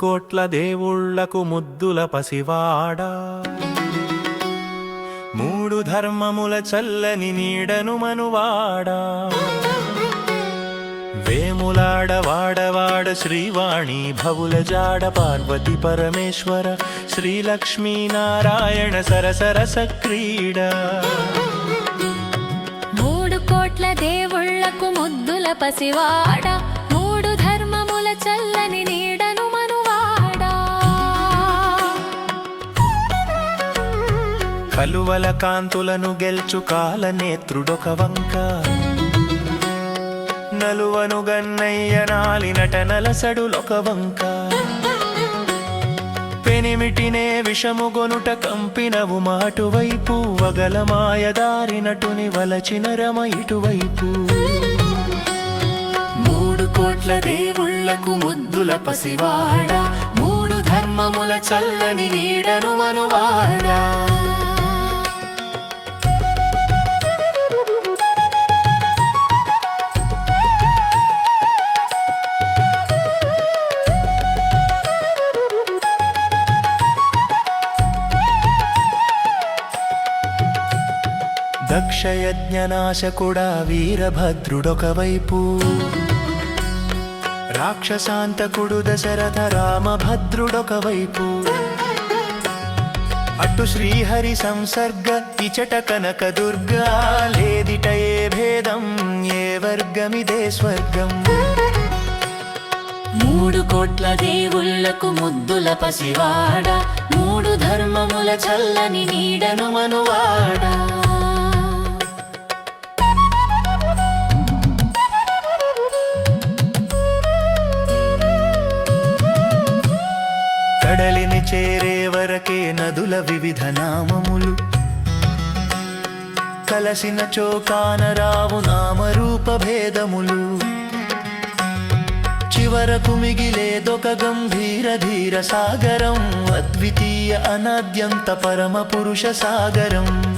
కోట్ల దేవుళ్ళకు ముద్దుల పసివాడా. మూడు ధర్మముల చల్లని నీడను మనువాడా. వేములాడ వాడవాడ శ్రీవాణి భవుల జాడ పార్వతి పరమేశ్వర శ్రీలక్ష్మీ నారాయణ సరసరస క్రీడ. మూడు కోట్ల దేవుళ్ళకు ముద్దుల పసివాడా. కలువల కాంతులను గెల్చు కాల నేత్రుడొక వంక. నలువను గన్నయ్య నాలి నటనలసడులొక వంక. పెనిమిటినే విషము గొనుట కంపినవు మాటువైపు వగల మాయదారి నటుని వలచిన రమ ఇటువైపు. మూడు కోట్ల దేవుళ్ళకు ముద్దుల పసివాడ. మూడు ధర్మముల చల్లని నీడను మనువాడా. దక్షయజ్ఞనాశకుడా వీరభద్రుడొకవైపు. రాక్షసాంతకుడు దశరథ రామభద్రుడొకవైపు. అటు శ్రీహరి సంసర్గ ఇచట కనక దుర్గా లేదిట ఏ భేదం ఏ వర్గమిదే స్వర్గం. మూడు కోట్ల దేవుళ్ళకు ముద్దుల పసివాడ మూడు ధర్మముల చల్లని నీడను మనువాడా. చేరే వరకే నదుల వివిధ నామములు. కలసిన చోకాన రావు నామరూప భేదములు. చివరకు మిగిలేదొక గంభీర ధీర సాగరం అద్వితీయ అనాద్యంత పరమ పురుష సాగరం.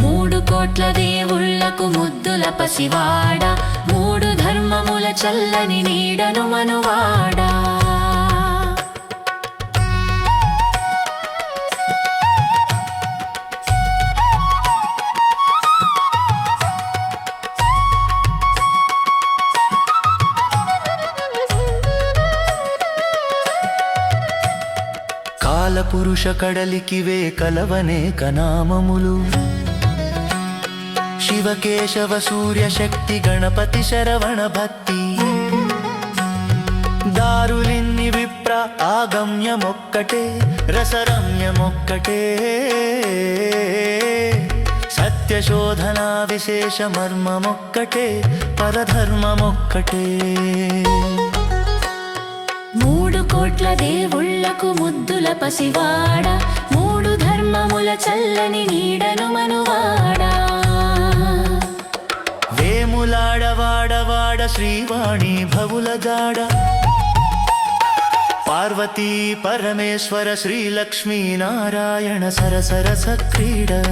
మూడు కోట్ల దేవుళ్ళకు ముద్దుల పసివాడ మూడు ధర్మముల చల్లని నీడను మనువాడా. కాలపురుష కడలికివే కలవనేక నామములు శివకేశవ సూర్య శక్తి గణపతి శరవణ భక్తి. దారులిన్ని విప్ర ఆగమ్యమొక్కటే రసరమ్యమొక్కటే. సత్యశోధన విశేష మర్మమొక్కటే పరధర్మమొక్కటే. కోట్ల దేవుళ్ళకు ముద్దుల పసివాడ. మూడు ధర్మముల చల్లని నీడను మనువాడా. వేములాడవాడవాడ శ్రీవాణి భవుల జాడ. పార్వతీ పరమేశ్వర శ్రీలక్ష్మీ నారాయణ సరసర సక్రీడా